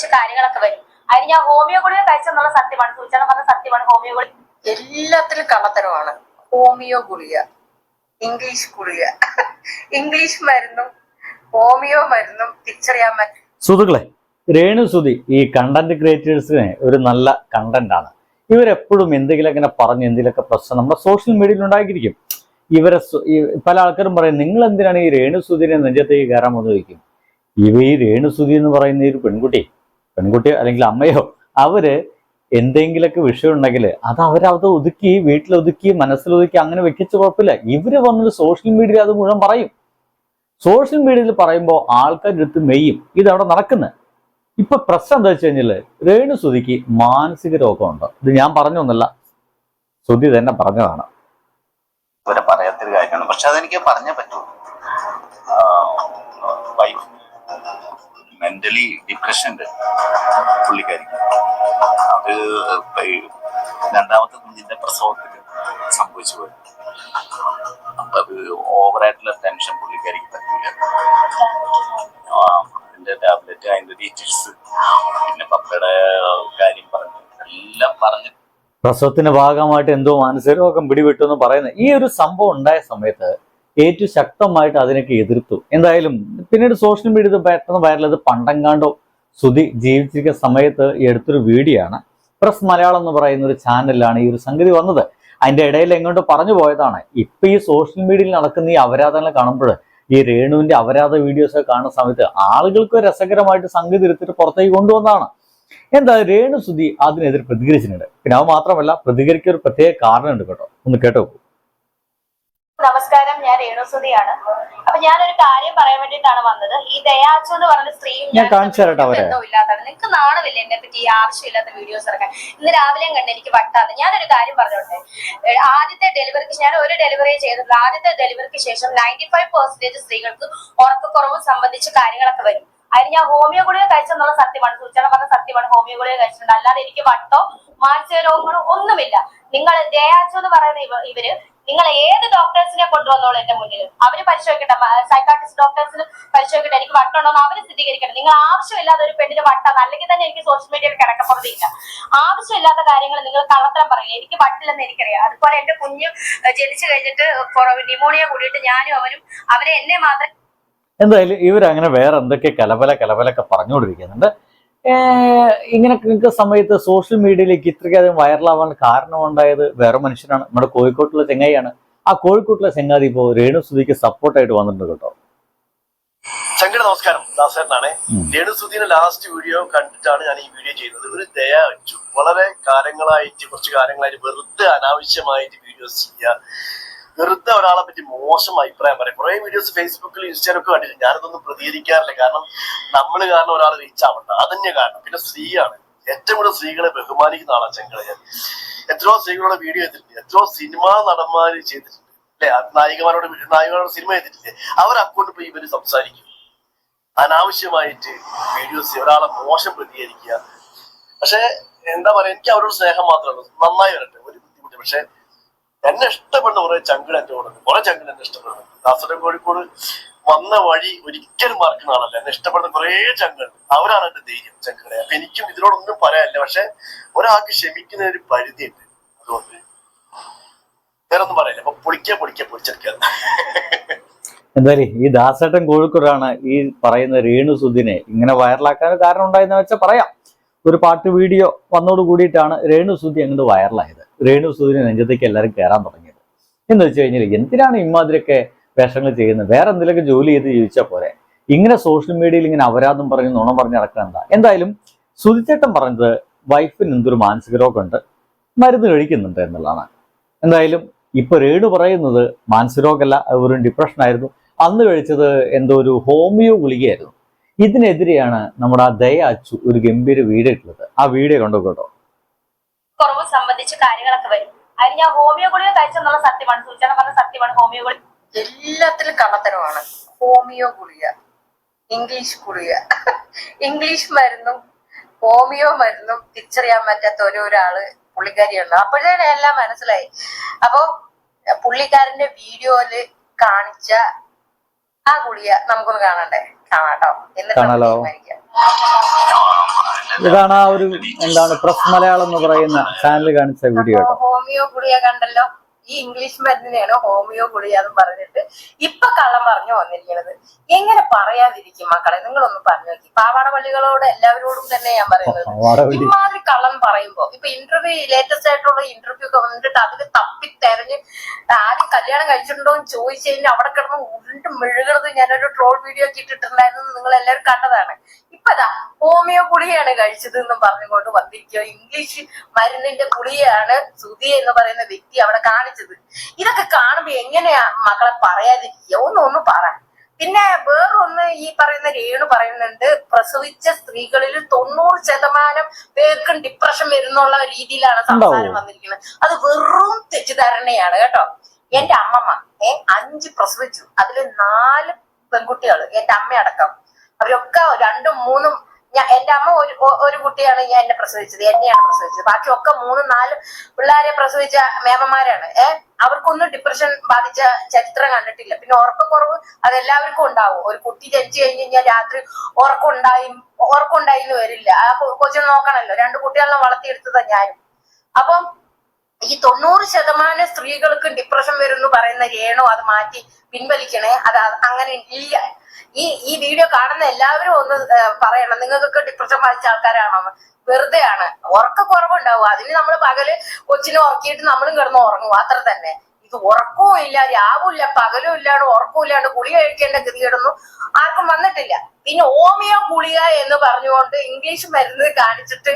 സംബന്ധിച്ച് കാര്യങ്ങളൊക്കെ വരും. അതിന് ഞാൻ ഹോമിയോ ഗുളിക കഴിച്ചെന്നുള്ള സത്യമാണ്. സൂചന പറഞ്ഞ സത്യമാണ്. ഹോമിയോ ഗുളിക എല്ലാത്തിലും കള്ളത്തരമാണ്. ഹോമിയോ ഗുളിക ഇംഗ്ലീഷ് ഗുളിക ഇംഗ്ലീഷ് മരുന്നും ഹോമിയോ മരുന്നും തിരിച്ചറിയാൻ പറ്റും. സുഹൃത്തുക്കളെ രേണു സുതി ഈ കണ്ടന്റ് ക്രിയേറ്റേഴ്സിന് ഒരു നല്ല കണ്ടന്റ് ആണ്. ഇവരെപ്പോഴും എന്തെങ്കിലും ഇങ്ങനെ പറഞ്ഞ് എന്തെങ്കിലുമൊക്കെ പ്രശ്നം നമ്മുടെ സോഷ്യൽ മീഡിയയിൽ ഉണ്ടായിരിക്കും. ഇവരെ പല ആൾക്കാരും പറയും നിങ്ങൾ എന്തിനാണ് ഈ രേണു സുതിനെ നെഞ്ചത്തേക്ക് കയറാൻ വന്നു ചോദിക്കും. ഇവ ഈ രേണു സുതി എന്ന് പറയുന്ന ഈ ഒരു പെൺകുട്ടി പെൺകുട്ടി അല്ലെങ്കിൽ അമ്മയോ അവർ എന്തെങ്കിലുമൊക്കെ വിഷയം ഉണ്ടെങ്കിൽ അത് അവരത് ഒതുക്കി വീട്ടിലൊതുക്കി മനസ്സിലൊതുക്കി അങ്ങനെ വെക്കിച്ച് കുഴപ്പമില്ല. ഇവർ വന്നിട്ട് സോഷ്യൽ മീഡിയയിൽ അത് മുഴുവൻ പറയും. സോഷ്യൽ മീഡിയയിൽ പറയുമ്പോൾ ആൾക്കാരുടെ അടുത്ത് മെയ്യും. ഇതവിടെ നടക്കുന്നത് ഇപ്പൊ പ്രശ്നം എന്താ വെച്ച് കഴിഞ്ഞാൽ രേണു സുതിക്ക് മാനസിക രോഗമുണ്ട്. ഇത് ഞാൻ പറഞ്ഞൊന്നല്ല സുതി തന്നെ പറഞ്ഞതാണ്. പറയാത്തൊരു കാര്യമാണ്. പക്ഷെ അതെനിക്ക് പറഞ്ഞേ പറ്റൂ. മെന്റലി ഡിപ്രഷന്റെ പുള്ളിക്കാരിക്ക്. അത് രണ്ടാമത്തെ കുഞ്ഞിന്റെ പ്രസവത്തിൽ സംഭവിച്ചു പോയി. അപ്പൊ അത് ഓവറായിട്ടുള്ള ടെൻഷൻ പുള്ളിക്കാരിക്ക് പറ്റില്ല. അതിന്റെ ടാബ്ലറ്റ് അതിന്റെ ഡീറ്റെയിൽസ് പിന്നെ പപ്പയുടെ കാര്യം പറഞ്ഞു. എല്ലാം പറഞ്ഞു. പ്രസവത്തിന്റെ ഭാഗമായിട്ട് എന്തോ മാനസിക രോഗം പിടിപെട്ടു എന്ന് പറയുന്നത് ഈ ഒരു സംഭവം ഉണ്ടായ സമയത്ത് ഏറ്റവും ശക്തമായിട്ട് അതിനൊക്കെ എതിർത്തു. എന്തായാലും പിന്നീട് സോഷ്യൽ മീഡിയ പെട്ടെന്ന് വൈറലത് പണ്ടങ്കാണ്ടോ സുധി ജീവിച്ചിരിക്കുന്ന സമയത്ത് എടുത്തൊരു വീഡിയോ ആണ്. പ്രസ് മലയാളം എന്ന് പറയുന്ന ഒരു ചാനലിലാണ് ഈ ഒരു സംഗതി വന്നത്. അതിന്റെ ഇടയിൽ എങ്ങോട്ട് പറഞ്ഞു പോയതാണ്. ഇപ്പൊ ഈ സോഷ്യൽ മീഡിയയിൽ നടക്കുന്ന ഈ അപരാധങ്ങൾ കാണുമ്പോൾ ഈ രേണുവിന്റെ അപരാധ വീഡിയോസ് കാണുന്ന സമയത്ത് ആളുകൾക്ക് രസകരമായിട്ട് സംഗതി എടുത്തിട്ട് പുറത്തേക്ക് കൊണ്ടുവന്നതാണ്. എന്താ രേണു സുധി അതിനെതിരെ പ്രതികരിച്ചിട്ടുണ്ട്. പിന്നെ അത് മാത്രമല്ല പ്രതികരിക്കൊരു പ്രത്യേക കാരണമുണ്ട് കേട്ടോ. ഒന്ന് കേട്ടോ നമസ്കാരം ഞാൻ രേണുസുതിയാണ്. അപ്പൊ ഞാനൊരു കാര്യം പറയാൻ വേണ്ടിട്ടാണ് വന്നത്. ഈ ദയാച്ചു എന്ന് പറഞ്ഞ സ്ത്രീയും ഞാൻ ബന്ധമില്ലാത്തതാണ് നിങ്ങൾക്ക് നാണമില്ല എന്നെ പറ്റി ഈ ആവശ്യമില്ലാത്ത വീഡിയോസ് ഇറക്കാൻ ഇന്ന് രാവിലെയും കണ്ട് എനിക്ക് വട്ടാണ് ഞാനൊരു കാര്യം പറഞ്ഞോട്ടെ? ആദ്യത്തെ ഡെലിവറിക്ക് ഞാൻ ഒരു ഡെലിവറി ചെയ്തിട്ടുള്ളൂ ആദ്യത്തെ ഡെലിവറിക്ക് ശേഷം നയന്റി ഫൈവ് പെർസെന്റേജ് സ്ത്രീകൾക്ക് ഉറക്കക്കുറവ് സംബന്ധിച്ച് കാര്യങ്ങളൊക്കെ വരും. അതിന് ഞാൻ ഹോമിയോ ഗുളിക കഴിച്ചെന്നുള്ള സത്യമാണ്. സൂചന പറഞ്ഞ സത്യമാണ്. ഹോമിയോ ഗുളിക കഴിച്ചിട്ടുണ്ട്. അല്ലാതെ എനിക്ക് വട്ടോ മാനസിക രോഗങ്ങളോ ഒന്നുമില്ല. നിങ്ങൾ ദയാച്ചു എന്ന് പറയുന്ന ഇവ- ഇവർ നിങ്ങൾ ഏത് ഡോക്ടേഴ്സിനെ കൊണ്ടുവന്നോളൂ എന്റെ മുന്നിൽ അവർ പരിശോധിക്കട്ടെ സൈക്കാട്രിസ്റ്റ് ഡോക്ടേഴ്സിന് പരിശോധിക്കട്ടെ എനിക്ക് വട്ടുണ്ടോ അവർ സ്ഥിരീകരിക്കട്ടെ. നിങ്ങൾ ആവശ്യമില്ലാതെ ഒരു പെണ്ണിന് വട്ടാണ് അല്ലെങ്കിൽ തന്നെ എനിക്ക് സോഷ്യൽ മീഡിയയിൽ കിടക്കപ്പുറത്തില്ല ആവശ്യമില്ലാത്ത കാര്യങ്ങൾ നിങ്ങൾ കള്ളത്തരം പറയില്ല. എനിക്ക് വട്ടില്ലെന്ന് എനിക്കറിയാം. അതുപോലെ എന്റെ കുഞ്ഞ് ജനിച്ചു കഴിഞ്ഞിട്ട് ന്യൂമോണിയ കൂടിയിട്ട് ഞാനും അവരും അവരെ എന്നെ മാത്രം എന്തായാലും ഇവരങ്ങനെ വേറെ എന്തൊക്കെ കലപല കലപലൊക്കെ പറഞ്ഞുകൊണ്ടിരിക്കുന്നുണ്ട്. ഇങ്ങനെ നിൽക്കുന്ന സമയത്ത് സോഷ്യൽ മീഡിയയിലേക്ക് ഇത്രയ്ക്കധികം വൈറലാവാൻ കാരണമുണ്ടായത് വേറെ മനുഷ്യനാണ്. നമ്മുടെ കോഴിക്കോട്ടുള്ള ചെങ്ങായിയാണ്. ആ കോഴിക്കോട്ടിലെ ചെങ്ങാതി ഇപ്പോൾ രേണു സുധിക്ക് സപ്പോർട്ടായിട്ട് വന്നിട്ടുണ്ട് കേട്ടോ. ശങ്കര നമസ്കാരം. ദാസേട്ടനാണ്. രേണു സുധിയുടെ ലാസ്റ്റ് വീഡിയോ കണ്ടിട്ടാണ് ഞാൻ ഈ വീഡിയോ ചെയ്യുന്നത് ഒരു ദയ വെച്ചു വളരെ കാലങ്ങളായിട്ട് കുറച്ച് കാലങ്ങളായിട്ട് വെറുതെ അനാവശ്യമായിട്ട് വീഡിയോസ് ചെയ്യുക. വെറുതെ ഒരാളെ പറ്റി മോശം അഭിപ്രായം പറയും. കുറെ വീഡിയോസ് ഫേസ്ബുക്കിൽ ഒക്കെ കണ്ടിട്ട് ഞാനതൊന്നും പ്രതികരിക്കാറില്ല. കാരണം നമ്മൾ കാരണം ഒരാൾ റീച്ച് ആവണ്ട. അതന്നെ കാരണം. പിന്നെ സ്ത്രീയാണ്. ഏറ്റവും കൂടുതൽ സ്ത്രീകളെ ബഹുമാനിക്കുന്ന ആളാണ് ചെങ്കളെ. ഞാൻ എത്രയോ സ്ത്രീകളുടെ വീഡിയോ ചെയ്തിട്ടുണ്ട് എത്രയോ സിനിമാ നടന്മാര് ചെയ്തിട്ടുണ്ട് അല്ലെ? നായികമാരോട് നായികമാരോട് സിനിമ ചെയ്തിട്ടില്ലേ? അവർ അക്കൗണ്ട് പോയി ഇവർ സംസാരിക്കും. അനാവശ്യമായിട്ട് വീഡിയോസ് ഒരാളെ മോശം പ്രതികരിക്കുക. പക്ഷെ എന്താ പറയാ? എനിക്ക് അവരോട് സ്നേഹം മാത്രമേ ഉള്ളൂ. നന്നായി വരട്ടെ. ഒരു ബുദ്ധിമുട്ട് പക്ഷെ എന്നെ ഇഷ്ടപ്പെടുന്ന കുറെ ചങ്കിട് എന്റെ കൂടെ ഉണ്ട്. കുറെ ചങ്കിട് എന്നെ ഇഷ്ടപ്പെടുന്നു കാസർഗോഡ് കോഴിക്കോട് വന്ന വഴി ഒരിക്കലും മറക്കുന്ന ആളല്ല. എന്നെ ഇഷ്ടപ്പെടുന്ന കുറെ ചങ്കൾ അവരാണ് എന്റെ ധൈര്യം ചങ്കളെ അപ്പൊ എനിക്കും ഇതിനോടൊന്നും പറയാനില്ല. പക്ഷെ ഒരാൾക്ക് ക്ഷമിക്കുന്ന ഒരു പരിധി ഉണ്ട് അതുകൊണ്ട് വേറെ ഒന്നും പറയില്ല. അപ്പൊ പൊളിക്കുക പൊളിക്കുക പൊളിച്ചെടുക്കുക എന്തായാലും ഈ ദാസേട്ടൻ കോഴിക്കോടാണ് ഈ പറയുന്ന രേണു സുധിനെ ഇങ്ങനെ വൈറലാക്കാൻ കാരണം ഉണ്ടായെന്ന് വെച്ചാൽ പറയാം. ഒരു പാട്ട് വീഡിയോ വന്നോട് കൂടിയിട്ടാണ് രേണു സുധി അങ്ങോട്ട് വൈറലായത്. രേണു സൂര്യൻ നെഞ്ചത്തേക്ക് എല്ലാവരും കയറാൻ തുടങ്ങിയത്. എന്ന് വെച്ച് കഴിഞ്ഞാൽ എന്തിനാണ് ഇമാതിരിയൊക്കെ വേഷങ്ങൾ ചെയ്യുന്നത്? വേറെ എന്തെങ്കിലുമൊക്കെ ജോലി ചെയ്ത് ജീവിച്ചാൽ പോരെ? ഇങ്ങനെ സോഷ്യൽ മീഡിയയിൽ ഇങ്ങനെ അപരാധം പറഞ്ഞ് നുണം പറഞ്ഞ് നടക്കണ്ട എന്തായാലും സുധിച്ചേട്ടൻ പറഞ്ഞത് വൈഫിന് എന്തൊരു മാനസിക രോഗമുണ്ട് മരുന്ന് കഴിക്കുന്നുണ്ട് എന്നുള്ളതാണ്. എന്തായാലും ഇപ്പൊ രേണു പറയുന്നത് മാനസിക രോഗമല്ല ഒരു ഡിപ്രഷൻ ആയിരുന്നു. അന്ന് കഴിച്ചത് എന്തോ ഒരു ഹോമിയോ ഗുളികയായിരുന്നു. ഇതിനെതിരെയാണ് നമ്മുടെ ആ ദയ അച്ചു ഒരു ഗംഭീര വീഡിയോ ഇട്ടുള്ളത് ആ വീഡിയോ കണ്ടു കേട്ടോ. കുറവ് സംബന്ധിച്ച് കാര്യങ്ങളൊക്കെ വരും. അതിന് ഞാൻ ഹോമിയോ ഗുളിക കഴിച്ചെന്നുള്ള സത്യമാണ്. സൂചന പറഞ്ഞ സത്യമാണ്. ഹോമിയോ ഗുളിക എല്ലാത്തിലും കള്ളത്തരമാണ്. ഹോമിയോ ഗുളിക ഇംഗ്ലീഷ് ഗുളിക. ഇംഗ്ലീഷ് മരുന്നും ഹോമിയോ മരുന്നും തിരിച്ചറിയാൻ പറ്റാത്ത ഓരോരാൾ പുള്ളിക്കാരിയുണ്ട്. അപ്പോഴേ എല്ലാം മനസ്സിലായി. അപ്പൊ പുള്ളിക്കാരന്റെ വീഡിയോയിൽ കാണിച്ച ആ ഗുളിക നമുക്കൊന്ന് കാണണ്ടേ? കാണാട്ടോ. എന്നിട്ട് തീരുമാനിക്കാം. ഇതാണ് ആ ഒരു എന്താണ് പ്രസ് മലയാളം എന്ന് പറയുന്ന ചാനൽ കാണിച്ച വീഡിയോ ഹോമിയോ ഗുളിയ കണ്ടല്ലോ. ഈ ഇംഗ്ലീഷ് മരുന്നിനെയാണ് ഹോമിയോ ഗുളിക എന്ന് പറഞ്ഞിട്ട് ഇപ്പൊ കള്ളം പറഞ്ഞു വന്നിരിക്കുന്നത്. എങ്ങനെ പറയാതിരിക്കും മക്കളെ? നിങ്ങളൊന്ന് പറഞ്ഞു നോക്കി. പാവാട പള്ളികളോട് എല്ലാവരോടും തന്നെ ഞാൻ പറയുന്നത്. ഇമാതിരി കള്ളം പറയുമ്പോ ഇപ്പൊ ഇന്റർവ്യൂ ലേറ്റസ്റ്റ് ആയിട്ടുള്ള ഇന്റർവ്യൂ ഒക്കെ വന്നിട്ട് അതിൽ തപ്പി തെരഞ്ഞ് ആരും കല്യാണം കഴിച്ചിട്ടുണ്ടോ? എന്ന് ചോദിച്ചു കഴിഞ്ഞാൽ അവിടെ കിടന്ന് ഉരുണ്ട് മെഴുകുന്നത് ഞാനൊരു ട്രോൾ വീഡിയോ ഒക്കെ ഇട്ടിട്ടുണ്ടായിരുന്നു നിങ്ങൾ എല്ലാവരും കണ്ടതാണ്. ഇപ്പൊ ദാ ഹോമിയോ ഗുളികയാണ് കഴിച്ചത് എന്നും പറഞ്ഞുകൊണ്ട് വന്നിരിക്കുക ഇംഗ്ലീഷ് മരുന്നിന്റെ ഗുളികയാണ് സുധി എന്ന് പറയുന്ന വ്യക്തി അവിടെ കാണിച്ചത്. ഇതൊക്കെ കാണുമ്പോ എങ്ങനെയാ മക്കളെ പറയാതിരിക്കുക? ഒന്നും ഒന്ന് പറ. പിന്നെ വേറൊന്ന് ഈ പറയുന്ന രേണു പറയുന്നുണ്ട് പ്രസവിച്ച സ്ത്രീകളിൽ തൊണ്ണൂറ് ശതമാനം പേർക്കും ഡിപ്രഷൻ വരുന്നുള്ള രീതിയിലാണ് സംസാരം വന്നിരിക്കുന്നത്. അത് വെറും തെറ്റിദ്ധാരണയാണ് കേട്ടോ. എന്റെ അമ്മമ്മ ഏ അഞ്ച് പ്രസവിച്ചു. അതിൽ നാല് പെൺകുട്ടികൾ എന്റെ അമ്മയടക്കം. അവരൊക്കെ രണ്ടും മൂന്നും ഞാൻ എന്റെ അമ്മ ഒരു ഒരു കുട്ടിയാണ് ഞാൻ എന്നെ പ്രസവിച്ചത് എന്നെയാണ് പ്രസവിച്ചത്. ബാക്കിയൊക്കെ മൂന്ന് നാല് പിള്ളേരെ പ്രസവിച്ച മേമന്മാരാണ് ഏഹ് അവർക്കൊന്നും ഡിപ്രഷൻ ബാധിച്ച ചരിത്രം കണ്ടിട്ടില്ല. പിന്നെ ഉറക്കക്കുറവ് അതെല്ലാവർക്കും ഉണ്ടാവും. ഒരു കുട്ടി ജനിച്ചു കഴിഞ്ഞ് കഴിഞ്ഞാൽ രാത്രി ഉറക്കം ഉണ്ടായി എന്ന് വരില്ല. ആ കൊച്ചു നോക്കണല്ലോ. രണ്ട് കുട്ടികളെ വളർത്തിയെടുത്തതാ ഞാനും. അപ്പം ഈ തൊണ്ണൂറ് ശതമാനം സ്ത്രീകൾക്ക് ഡിപ്രഷൻ വരുന്നു പറയുന്ന രേണു അത് മാറ്റി പിൻവലിക്കണേ. അത് അങ്ങനെ ഇല്ല. ഈ ഈ വീഡിയോ കാണുന്ന എല്ലാവരും ഒന്ന് പറയണം. നിങ്ങൾക്കൊക്കെ ഡിപ്രഷൻ ബാധിച്ച ആൾക്കാരാണോ? വെറുതെ ആണ് ഉറക്ക കുറവുണ്ടാവും. അതിന് നമ്മൾ പകൽ കൊച്ചിനെ ഉറക്കിയിട്ട് നമ്മളും കിടന്ന് ഉറങ്ങും. അത്ര തന്നെ. ഇത് ഉറക്കവും ഇല്ല രാവും ഇല്ല പകലും ഇല്ലാണ്ട് ഉറക്കവും ഇല്ലാണ്ട് ഗുളിക കഴിക്കേണ്ട ഗതികേടൊന്നും ആർക്കും വന്നിട്ടില്ല. പിന്നെ ഓമിയോ ഗുളിക എന്ന് പറഞ്ഞുകൊണ്ട് ഇംഗ്ലീഷ് മരുന്ന് കാണിച്ചിട്ട്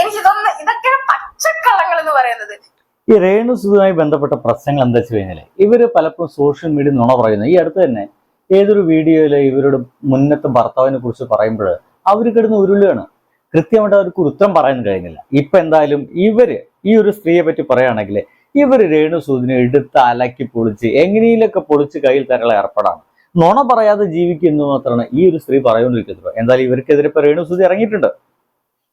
എനിക്കിതൊന്ന് ഇതൊക്കെ എന്ന് പറയുന്നത്? ഈ രേണു സുധുമായി ബന്ധപ്പെട്ട പ്രശ്നങ്ങൾ എന്താ വെച്ച് കഴിഞ്ഞാൽ ഇവർ പലപ്പോഴും സോഷ്യൽ മീഡിയ നുണ പറയുന്നത്. ഈ അടുത്ത് തന്നെ ഏതൊരു വീഡിയോയിൽ ഇവരുടെ മുന്നത്തെ ഭർത്താവിനെ കുറിച്ച് പറയുമ്പോൾ അവർ കിടന്ന് ഉരുളുകയാണ്. കൃത്യമായിട്ട് അവർക്ക് ഉത്തരം പറയാൻ കഴിഞ്ഞില്ല. ഇപ്പൊ എന്തായാലും ഇവർ ഈ ഒരു സ്ത്രീയെ പറ്റി പറയുകയാണെങ്കിൽ ഇവർ രേണുസൂദിനെ എടുത്ത് അലക്കി പൊളിച്ച് എങ്ങനെയിലൊക്കെ പൊളിച്ച് കയ്യിൽ തരള ഏർപ്പെടാണ്. നുണ പറയാതെ ജീവിക്കുന്നു മാത്രമാണ് ഈ ഒരു സ്ത്രീ പറയുകൊണ്ടിരിക്കുന്നത്. എന്തായാലും ഇവർക്കെതിരെ ഇപ്പൊ രേണു സൂദി ഇറങ്ങിയിട്ടുണ്ട്.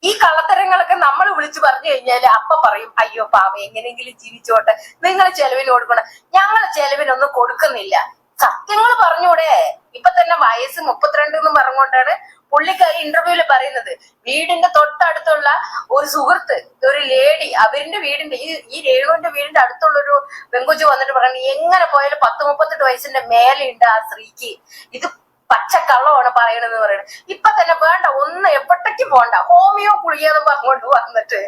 ഈ കള്ളത്തരങ്ങളൊക്കെ നമ്മൾ വിളിച്ചു പറഞ്ഞു കഴിഞ്ഞാൽ അപ്പ പറയും അയ്യോ പാവ എങ്ങനെയെങ്കിലും ജീവിച്ചോട്ടെ. നിങ്ങൾ ചെലവിൽ കൊടുക്കണം ഞങ്ങൾ ചെലവിനൊന്നും കൊടുക്കുന്നില്ല. സത്യങ്ങൾ പറഞ്ഞൂടെ. ഇപ്പൊ തന്നെ വയസ്സ് മുപ്പത്തിരണ്ട് എന്ന് പറഞ്ഞുകൊണ്ടാണ് പുള്ളിക്കാരി ഇന്റർവ്യൂൽ പറയുന്നത്. വീടിന്റെ തൊട്ടടുത്തുള്ള ഒരു സുഹൃത്ത് ഒരു ലേഡി അവരിന്റെ വീടിന്റെ ഈ ഈ രേണുവിന്റെ വീടിന്റെ അടുത്തുള്ള ഒരു പെങ്കുച്ചു വന്നിട്ട് പറയുന്നത് എങ്ങനെ പോയാലും പത്ത് മുപ്പത്തെട്ട് വയസ്സിന്റെ മേലെയുണ്ട് ആ സ്ത്രീക്ക്. ഇത് പച്ചക്കള്ളമാണ് പറയണെന്ന് പറയുന്നത്. ഇപ്പൊ തന്നെ വേണ്ട ഒന്ന് എവിടേക്ക് പോണ്ട. ഹോമിയോ ഗുളിക എന്ന് പറഞ്ഞുകൊണ്ട് വന്നിട്ട്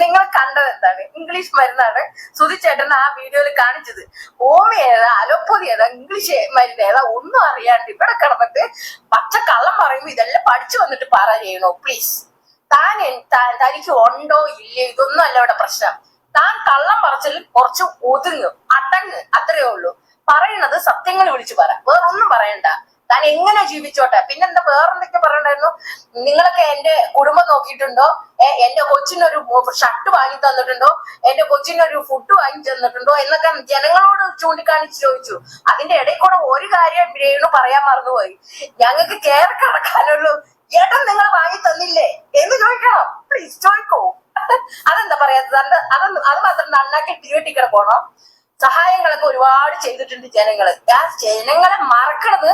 നിങ്ങൾ കണ്ടത് എന്താണ്? ഇംഗ്ലീഷ് മരുന്നാണ് സുധിച്ചേട്ടൻ ആ വീഡിയോയിൽ കാണിച്ചത്. ഹോമിയോ ഏതാ അലോപ്പതി ഏതാ ഇംഗ്ലീഷ് മരുന്ന് ഏതാ ഒന്നും അറിയാണ്ട് ഇവിടെ കിടന്നിട്ട് പച്ച കള്ളം പറയുമ്പോ ഇതെല്ലാം പഠിച്ചു വന്നിട്ട് പറ ചെയ്യണോ? പ്ലീസ് താൻ തനിക്ക് ഉണ്ടോ ഇല്ലയോ ഇതൊന്നും അല്ല ഇവിടെ പ്രശ്നം. താൻ കള്ളം പറച്ചിൽ കുറച്ച് ഒതുങ്ങും അടങ്ങ് അത്രയേ ഉള്ളൂ. പറയുന്നത് സത്യങ്ങൾ വിളിച്ചു പറ. വേറൊന്നും പറയണ്ട. താൻ എങ്ങനെ ജീവിച്ചോട്ടെ? പിന്നെന്താ വേറെന്തൊക്കെ പറയണ്ടായിരുന്നു? നിങ്ങളൊക്കെ എന്റെ കുടുംബം നോക്കിയിട്ടുണ്ടോ? എന്റെ കൊച്ചിനൊരു ഷർട്ട് വാങ്ങി തന്നിട്ടുണ്ടോ? എന്റെ കൊച്ചിനൊരു ഫുഡ് വാങ്ങി തന്നിട്ടുണ്ടോ? എന്നൊക്കെ ജനങ്ങളോട് ചൂണ്ടിക്കാണിച്ച് ചോദിച്ചു. അതിന്റെ ഇടയിൽ കൂടെ ഒരു കാര്യം രേണു പറയാൻ മറന്നുപോയി. ഞങ്ങൾക്ക് കയറി കിടക്കാനുള്ളൂ ഏട്ടൻ നിങ്ങൾ വാങ്ങി തന്നില്ലേ? എന്ന് ചോദിക്കണം. പ്ലീസ് ചോദിക്കോ. അതെന്താ പറയാത്തത് അത് അത് മാത്രം നന്നാക്കി തീവട്ടി കിടക്കണോ സഹായങ്ങളൊക്കെ ഒരുപാട് ചെയ്തിട്ടുണ്ട് ജനങ്ങൾ. ആ ജനങ്ങളെ മറക്കണത്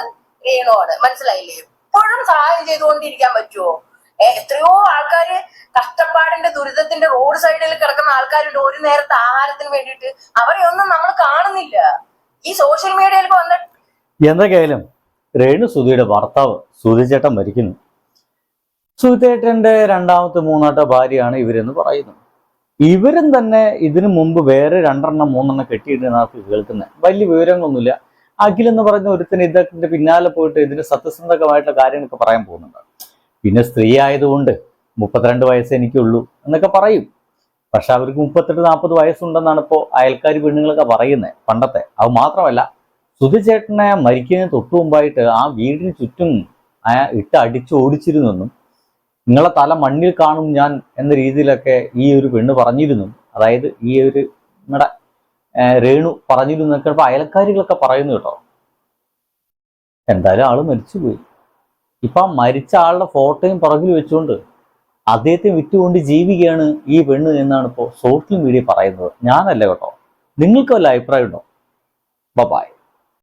രേണുവാണ് മനസ്സിലായില്ലേ? എപ്പോഴും സഹായം ചെയ്തുകൊണ്ടിരിക്കാൻ പറ്റുമോ എത്രയോ ആൾക്കാര് കഷ്ടപ്പാടിന്റെ ദുരിതത്തിന്റെ റോഡ് സൈഡിൽ കിടക്കുന്ന ആൾക്കാരുണ്ട്. ഒരു നേരത്തെ ആഹാരത്തിന് വേണ്ടിയിട്ട്. അവരെ ഒന്നും നമ്മൾ കാണുന്നില്ല. ഈ സോഷ്യൽ മീഡിയയിൽ വന്നിട്ട് എന്തൊക്കെയായാലും രേണു സുധിയുടെ ഭർത്താവ് സുധിച്ചേട്ടൻ മരിക്കുന്നു. സുധിച്ചേട്ടന്റെ രണ്ടാമത്തെ മൂന്നാമത്തെ ഭാര്യയാണ് ഇവരെന്ന് പറയുന്നു. ഇവരും തന്നെ ഇതിനു മുമ്പ് വേറെ രണ്ടെണ്ണം മൂന്നെണ്ണം കെട്ടിയിട്ടാണ് കേൾക്കുന്നത്. വലിയ വിവരങ്ങളൊന്നുമില്ല. അഖിൽ എന്ന് പറഞ്ഞ ഒരുത്തിന് ഇദ്ദേഹത്തിന്റെ പിന്നാലെ പോയിട്ട് ഇതിന് സത്യസന്ധമായിട്ടുള്ള കാര്യങ്ങളൊക്കെ പറയാൻ പോകുന്നുണ്ട്. പിന്നെ സ്ത്രീ ആയതുകൊണ്ട് മുപ്പത്തിരണ്ട് വയസ്സേ എനിക്കുള്ളൂ എന്നൊക്കെ പറയും. പക്ഷെ അവർക്ക് മുപ്പത്തെട്ട് നാൽപ്പത് വയസ്സുണ്ടെന്നാണ് ഇപ്പോൾ അയൽക്കാർ പെണ്ണുങ്ങളൊക്കെ പറയുന്നത് പണ്ടത്തെ. അത് മാത്രമല്ല സുധിചേട്ടനെ മരിക്കുന്നതിന് തൊട്ടു മുമ്പായിട്ട് ആ വീടിന് ചുറ്റും ഇട്ട് അടിച്ച് ഓടിച്ചിരുന്നെന്നും നിങ്ങളെ തല മണ്ണിൽ കാണും ഞാൻ എന്ന രീതിയിലൊക്കെ ഈ ഒരു പെണ്ണ് പറഞ്ഞിരുന്നു. അതായത് ഈ ഒരു നിങ്ങളുടെ രേണു പറഞ്ഞിരുന്നു എന്നൊക്കെ ഇപ്പൊ അയൽക്കാരികളൊക്കെ പറയുന്നു കേട്ടോ. എന്തായാലും ആൾ മരിച്ചുപോയി. ഇപ്പൊ ആ മരിച്ച ആളുടെ ഫോട്ടോയും പുറകിൽ വെച്ചുകൊണ്ട് അദ്ദേഹത്തെ വിറ്റുകൊണ്ട് ജീവിക്കുകയാണ് ഈ പെണ്ണ് എന്നാണ് ഇപ്പോൾ സോഷ്യൽ മീഡിയ പറയുന്നത്. ഞാനല്ല കേട്ടോ. നിങ്ങൾക്ക് വല്ല അഭിപ്രായം ഉണ്ടോ? ബൈ